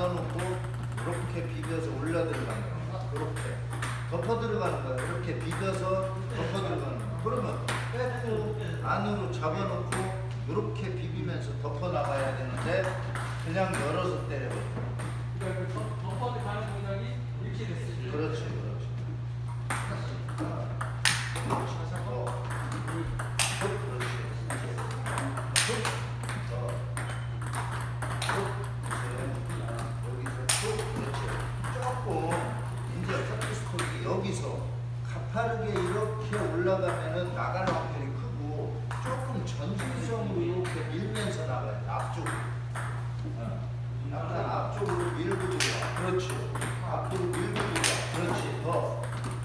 닫아놓고 이렇게 비벼서 올려 들어가는 거예요. 이렇게 덮어 들어가는 거예요. 이렇게 비벼서 덮어 들어가는 거예요. 그러면 빼고 안으로 잡아놓고 이렇게 비비면서 덮어 나가야 되는데 그냥 열어서 때려요. 그러니까 그 덮어 나가는 동작이 이렇게 됐어요. 그렇죠. 여기서 가파르게 이렇게 올라가면은 나가는 확률이 크고 조금 전진성으로 이렇게 밀면서 나가요. 앞쪽으로. 어. 약간 앞쪽으로 밀고 들어와. 그렇지. 앞으로 밀고 들어와. 그렇지. 더.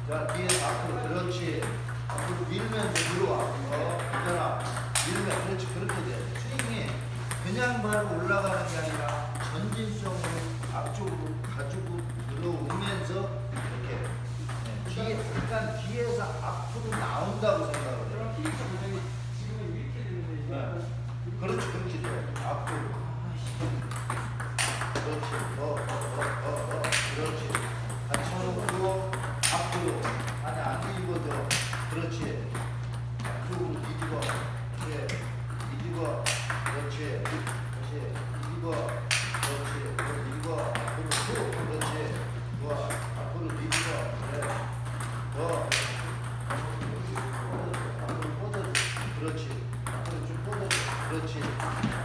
자, 뒤에 앞으로. 그렇지. 앞으로 밀면서 들어와. 더. 있잖아. 밀면. 그렇지. 그렇게 돼. 스윙이 그냥 바로 올라가는 게 아니라 전진성으로 앞쪽으로 가지고 들어오면서 이렇게 네, 뒤에 약간 뒤에서 앞으로 나온다고 생각을 해요. 그럼 피니처 동작이 지금은 이렇게 되는데 이게 네. 약간 그렇지, 그렇게 돼. 앞으로. 그렇지. 더, 더, 더, 더, 더. 그렇지. 받쳐놓고 앞으로. 아니, 안 더. 그렇지. Thank you.